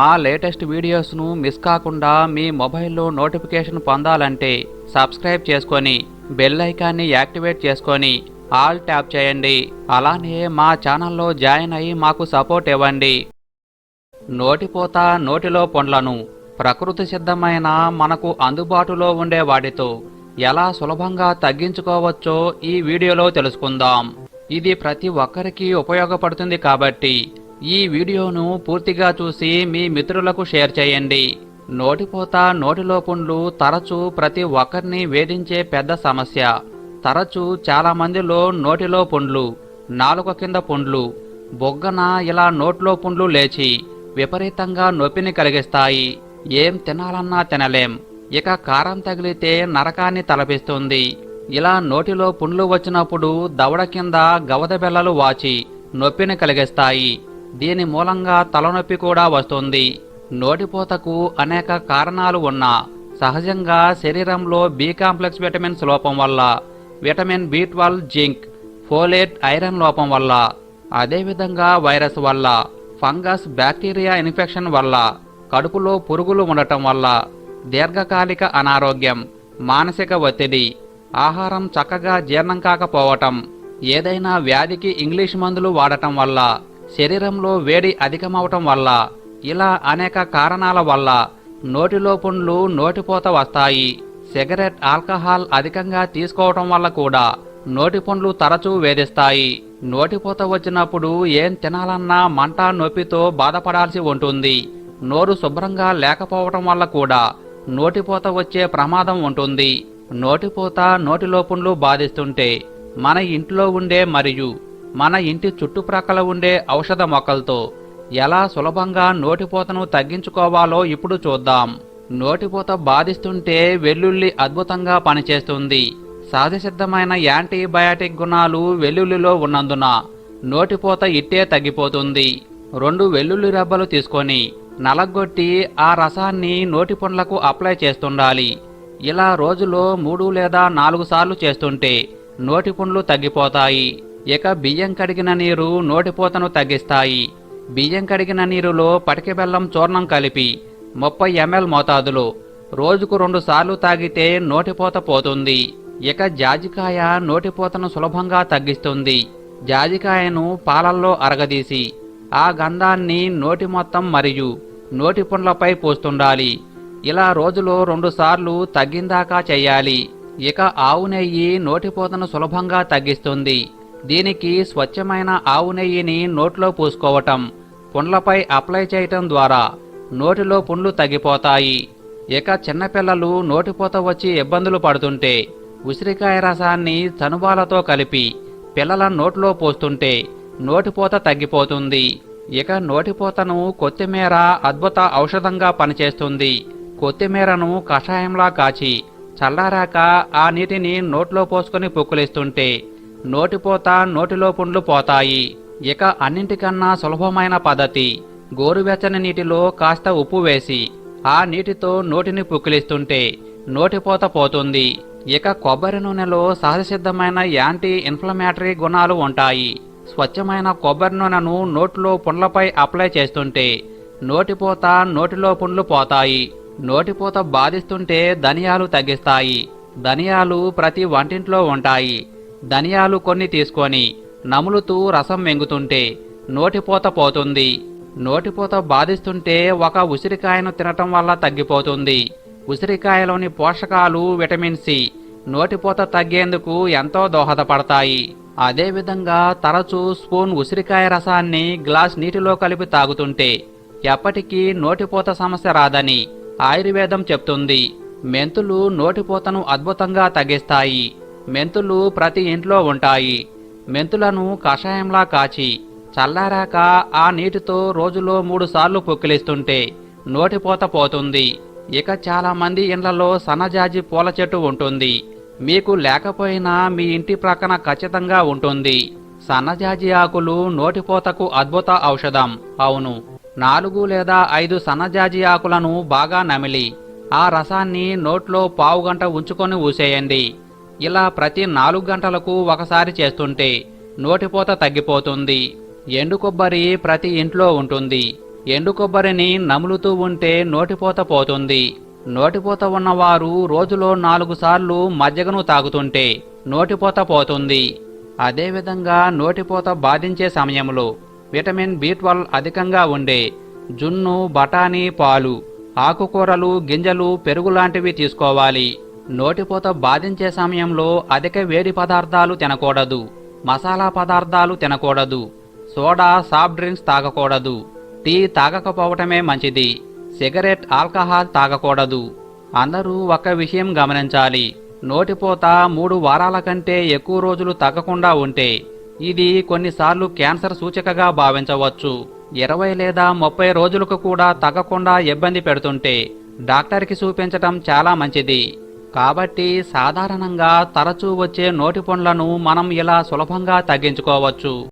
మా latest వీడియోస్ను miss కాకుండా మీ మొబైల్లో నోటిఫికేషన్ పొందాలంటే సబ్స్క్రైబ్ చేసుకొని బెల్ ఐకాన్ని యాక్టివేట్ చేసుకొని ఆల్ ట్యాప్ చేయండి. అలానే మా ఛానల్లో జాయిన్ అయ్యి మాకు సపోర్ట్ ఇవ్వండి. నోటిపోత నోటిలో పండ్లను. ప్రకృతి సిద్ధమైన మనకు అందుబాటులో ఉండే వాటితో ఎలా సులభంగా తగ్గించుకోవచ్చో ఈ వీడియోలో తెలుసుకుందాం. ఇది ప్రతి ఒక్కరికి ఉపయోగపడుతుంది కాబట్టి ఈ వీడియోను పూర్తిగా చూసి మీ మిత్రులకు షేర్ చేయండి. నోటిపోత నోటిలో పుండ్లు తరచూ ప్రతి ఒక్కరిని వేధించే పెద్ద సమస్య. తరచూ చాలా మందిలో నోటిలో పుండ్లు నాలుక కింద పుండ్లు బొగ్గన ఇలా నోట్లో పుండ్లు లేచి విపరీతంగా నొప్పిని కలిగిస్తాయి. ఏం తినాలన్నా తినలేం. ఇక కారం తగిలితే నరకాన్ని తలపిస్తుంది. ఇలా నోటిలో పుండ్లు వచ్చినప్పుడు దవడ కింద గవద బెల్లలు వాచి నొప్పిని కలిగిస్తాయి. దీని మూలంగా తలనొప్పి కూడా వస్తుంది. నోటిపోతకు అనేక కారణాలు ఉన్నా సహజంగా శరీరంలో బి కాంప్లెక్స్ విటమిన్స్ లోపం వల్ల vitamin B twelve zinc folate iron లోపం వల్ల అదేవిధంగా వైరస్ వల్ల ఫంగస్ బ్యాక్టీరియా ఇన్ఫెక్షన్ వల్ల కడుపులో పురుగులు ఉండటం వల్ల దీర్ఘకాలిక అనారోగ్యం మానసిక ఒత్తిడి ఆహారం చక్కగా జీర్ణం కాకపోవటం ఏదైనా వ్యాధికి ఇంగ్లీష్ మందులు వాడటం వల్ల శరీరంలో వేడి అధికమవటం వల్ల ఇలా అనేక కారణాల వల్ల నోటిలో పుండ్లు నోటిపోత వస్తాయి. సిగరెట్ ఆల్కహాల్ అధికంగా తీసుకోవటం వల్ల కూడా నోటిపుండ్లు తరచూ వేధిస్తాయి. నోటిపోత వచ్చినప్పుడు ఏం తినాలన్నా మంట నొప్పితో బాధపడాల్సి ఉంటుంది. నోరు శుభ్రంగా లేకపోవటం వల్ల కూడా నోటిపోత వచ్చే ప్రమాదం ఉంటుంది. నోటిపోత నోటిలోపుండ్లు బాధిస్తుంటే మన ఇంట్లో ఉండే మరియు మన ఇంటి చుట్టుప్రక్కల ఉండే ఔషధ మొక్కలతో ఎలా సులభంగా నోటిపోతను తగ్గించుకోవాలో ఇప్పుడు చూద్దాం. నోటిపోత బాధిస్తుంటే వెల్లుల్లి అద్భుతంగా పనిచేస్తుంది. సహజసిద్ధమైన యాంటీబయాటిక్ గుణాలు వెల్లుల్లిలో ఉన్నందున నోటిపోత ఇట్టే తగ్గిపోతుంది. రెండు వెల్లుల్లి రెబ్బలు తీసుకొని నలగొట్టి ఆ రసాన్ని నోటి పండ్లకు అప్లై చేస్తుండాలి. ఇలా రోజులో మూడు లేదా నాలుగు సార్లు చేస్తుంటే నోటి పుండ్లు తగ్గిపోతాయి. ఇక బియ్యం కడిగిన నీరు నోటిపోతను తగ్గిస్తాయి. బియ్యం కడిగిన నీరులో పటిక బెల్లం చూర్ణం కలిపి ముప్పై ఎంఎల్ మోతాదులో రోజుకు రెండు సార్లు తాగితే నోటిపోత పోతుంది. ఇక జాజికాయ నోటిపోతను సులభంగా తగ్గిస్తుంది. జాజికాయను పాలల్లో అరగదీసి ఆ గంధాన్ని నోటి మొత్తం మరియు నోటి పుండ్లపై పూస్తుండాలి. ఇలా రోజులో రెండుసార్లు తగ్గిందాకా చెయ్యాలి ఇక ఆవు నెయ్యి నోటిపోతను సులభంగా తగ్గిస్తుంది. దీనికి స్వచ్ఛమైన ఆవు నెయ్యిని నోట్లో పూసుకోవటం పుండ్లపై అప్లై చేయటం ద్వారా నోటిలో పుండ్లు తగ్గిపోతాయి. ఇక చిన్నపిల్లలు నోటిపోత వచ్చి ఇబ్బందులు పడుతుంటే ఉసిరికాయ రసాన్ని చనుబాలతో కలిపి పిల్లల నోట్లో పోస్తుంటే నోటిపోత తగ్గిపోతుంది. ఇక నోటిపోతను కొత్తిమీర అద్భుత ఔషధంగా పనిచేస్తుంది. కొత్తిమీరను కషాయంలా కాచి చల్లారాక ఆ నీటిని నోట్లో పోసుకొని పుక్కులిస్తుంటే నోటిపోత నోటిలో పుండ్లు పోతాయి. ఇక అన్నింటికన్నా సులభమైన పద్ధతి గోరువెచ్చని నీటిలో కాస్త ఉప్పు వేసి ఆ నీటితో నోటిని పుక్కిలిస్తుంటే నోటిపోత పోతుంది. ఇక కొబ్బరి నూనెలో సహజసిద్ధమైన యాంటీ ఇన్ఫ్లమేటరీ గుణాలు ఉంటాయి. స్వచ్ఛమైన కొబ్బరి నూనెను నోటిలో పుండ్లపై అప్లై చేస్తుంటే నోటిపోత నోటిలో పుండ్లు పోతాయి. నోటిపోత బాధిస్తుంటే ధనియాలు తగ్గిస్తాయి. ధనియాలు ప్రతి వంటింట్లో ఉంటాయి. ధనియాలు కొన్ని తీసుకొని నములుతూ రసం మెంగుతుంటే నోటిపోత పోతుంది. నోటిపోత బాధిస్తుంటే ఒక ఉసిరికాయను తినటం వల్ల తగ్గిపోతుంది. ఉసిరికాయలోని పోషకాలు విటమిన్ సి నోటిపోత తగ్గేందుకు ఎంతో దోహదపడతాయి. అదేవిధంగా తరచూ స్పూన్ ఉసిరికాయ రసాన్ని గ్లాస్ నీటిలో కలిపి తాగుతుంటే ఎప్పటికీ నోటిపోత సమస్య రాదని ఆయుర్వేదం చెప్తుంది. మెంతులు నోటిపోతను అద్భుతంగా తగ్గిస్తాయి. మెంతులు ప్రతి ఇంట్లో ఉంటాయి. మెంతులను కషాయంలా కాచి చల్లారాక ఆ నీటితో రోజులో మూడుసార్లు పొక్కిలిస్తుంటే నోటిపోత పోతుంది. ఇక చాలామంది ఇండ్లలో సన్నజాజి పూల చెట్టు ఉంటుంది. మీకు లేకపోయినా మీ ఇంటి ప్రక్కన ఖచ్చితంగా ఉంటుంది. సన్నజాజి ఆకులు నోటిపోతకు అద్భుత ఔషధం. అవును నాలుగు లేదా ఐదు సన్నజాజి ఆకులను బాగా నమిలి ఆ రసాన్ని నోట్లో పావుగంట ఉంచుకొని ఊసేయండి. ఇలా ప్రతి నాలుగు గంటలకు ఒకసారి చేస్తుంటే నోటిపోత తగ్గిపోతుంది. ఎండు కొబ్బరి ప్రతి ఇంట్లో ఉంటుంది. ఎండు కొబ్బరిని నములుతూ ఉంటే నోటిపోత పోతుంది. నోటిపోత ఉన్నవారు రోజులో నాలుగు సార్లు మజ్జిగను తాగుతుంటే నోటిపోత పోతుంది. అదేవిధంగా నోటిపోత బాధించే సమయంలో విటమిన్ బి ట్వెల్వ్ అధికంగా ఉండే జున్ను బఠానీ పాలు ఆకుకూరలు గింజలు పెరుగు లాంటివి తీసుకోవాలి. నోటిపోత బాధించే సమయంలో అధిక వేడి పదార్థాలు తినకూడదు. మసాలా పదార్థాలు తినకూడదు. సోడా సాఫ్ట్ డ్రింక్స్ తాగకూడదు. టీ తాగకపోవటమే మంచిది. సిగరెట్ ఆల్కహాల్ తాగకూడదు. అందరూ ఒక విషయం గమనించాలి. నోటిపోత మూడు వారాల కంటే ఎక్కువ రోజులు తగ్గకుండా ఉంటే ఇది కొన్నిసార్లు క్యాన్సర్ సూచికగా భావించవచ్చు. ఇరవై లేదా ముప్పై రోజులకు కూడా తగ్గకుండా ఇబ్బంది పెడుతుంటే డాక్టర్కి చూపించటం చాలా మంచిది. కాబట్టి సాధారణంగా తరచూ వచ్చే నోటి పండ్లను మనం ఇలా సులభంగా తగ్గించుకోవచ్చు.